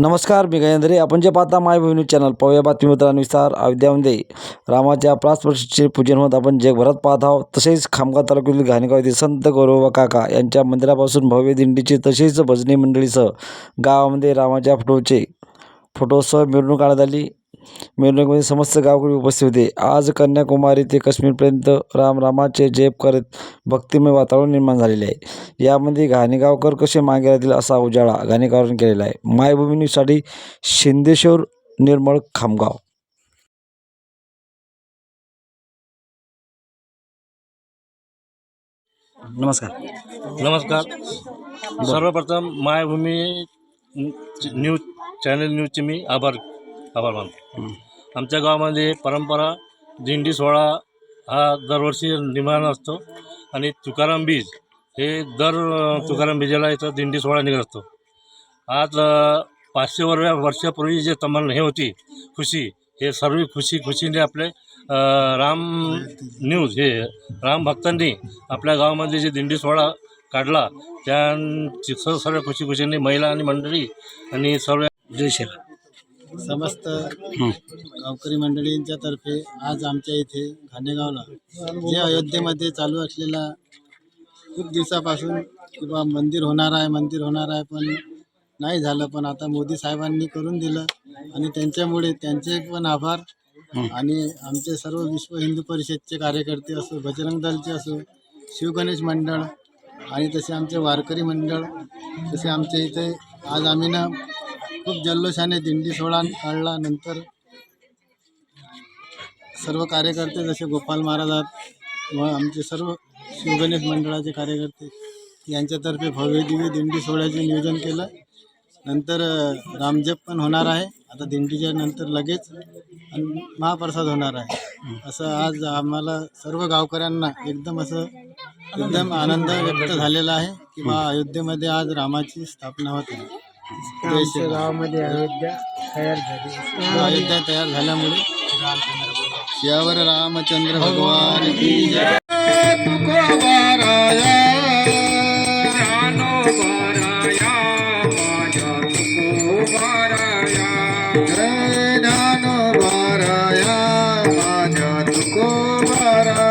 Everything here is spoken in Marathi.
नमस्कार मी गजेंद्रे. आपण जे पाहता माय न्यूज चॅनल पाहूया बातमीपत्रानुसार अयोध्यामध्ये रामाच्या प्रासप्रतिष्ठेचे पूजन होत. आपण जगभरात पाहत आहोत. तसेच खामगाव तालुक्यातील घाणेगाव येथील संत गौरव काका यांच्या मंदिरापासून भव्य दिंडीचे तसेच भजनी मंडळीसह गावामध्ये रामाच्या फोटोचे फोटोसह मिरवणूक काढण्यात आली. मिरवणुकीमध्ये समस्त गावकरी उपस्थित होते. आज कन्याकुमारी ते काश्मीरपर्यंत राम रामाचे जप करत भक्तिमय वातावरण निर्माण झालेले आहे. यामध्ये घाणेगावकर कसे मागे राहतील असा उजाळा घाणेगावकरांनी केलेला आहे. मायभूमी न्यूजसाठी शिंदेश्वर निर्मळ खामगाव. नमस्कार. नमस्कार. सर्वप्रथम मायभूमी न्यूज चॅनल न्यूजचे मी आभार आभार मानतो. आमच्या गावामध्ये परंपरा दिंडी सोहळा हा दरवर्षी निर्माण असतो आणि तुकाराम बीज हे दर तुकाराम बीजाला इथं दिंडी सोहळा निघत असतो. आज पाचशे वर वर्षापूर्वी जे तमन हे होती खुशी हे सर्व खुशी खुशीने आपले राम न्यूज हे राम भक्तांनी आपल्या गावामध्ये जे दिंडी सोहळा काढला त्या सर्व सर्व खुशी खुशीने महिला आणि मंडळी आणि सर्व जय श्रीराम. समस्त गावकरी मंडळींच्या तर्फे आज आमच्या इथे घाणेगावला जे अयोध्येमध्ये चालू असलेला खूप दिवसापासून किंवा मंदिर होणार आहे मंदिर होणार आहे पण नाही झालं. पण आता मोदी साहेबांनी करून दिलं आणि त्यांच्यामुळे त्यांचे पण आभार आणि आमचे सर्व विश्व हिंदू परिषदचे कार्यकर्ते असो बजरंग दलचे असो शिवगणेश मंडळ आणि तसे आमचे वारकरी मंडळ तसे आमच्या इथे आज आम्ही ना खूप जल्लोषाने दिंडी सोहळा काढला. नंतर सर्व कार्यकर्ते जसे गोपाल महाराजात व आमचे सर्व शिवगणेश मंडळाचे कार्यकर्ते यांच्यातर्फे भव्य दिव्य दिंडी सोहळ्याचे नियोजन केलं. नंतर रामजप पण होणार आहे. आता दिंडीच्या नंतर लगेच आणि महाप्रसाद होणार आहे. असं आज आम्हाला सर्व गावकऱ्यांना एकदम असं एकदम आनंद व्यक्त झालेला आहे की बा अयोध्येमध्ये आज रामाची स्थापना होते आमच्या गावामध्ये अयोध्या तयार झाली. अयोध्या तयार झाल्यामुळे यावर रामचंद्र भगवान की जय. तुको बारा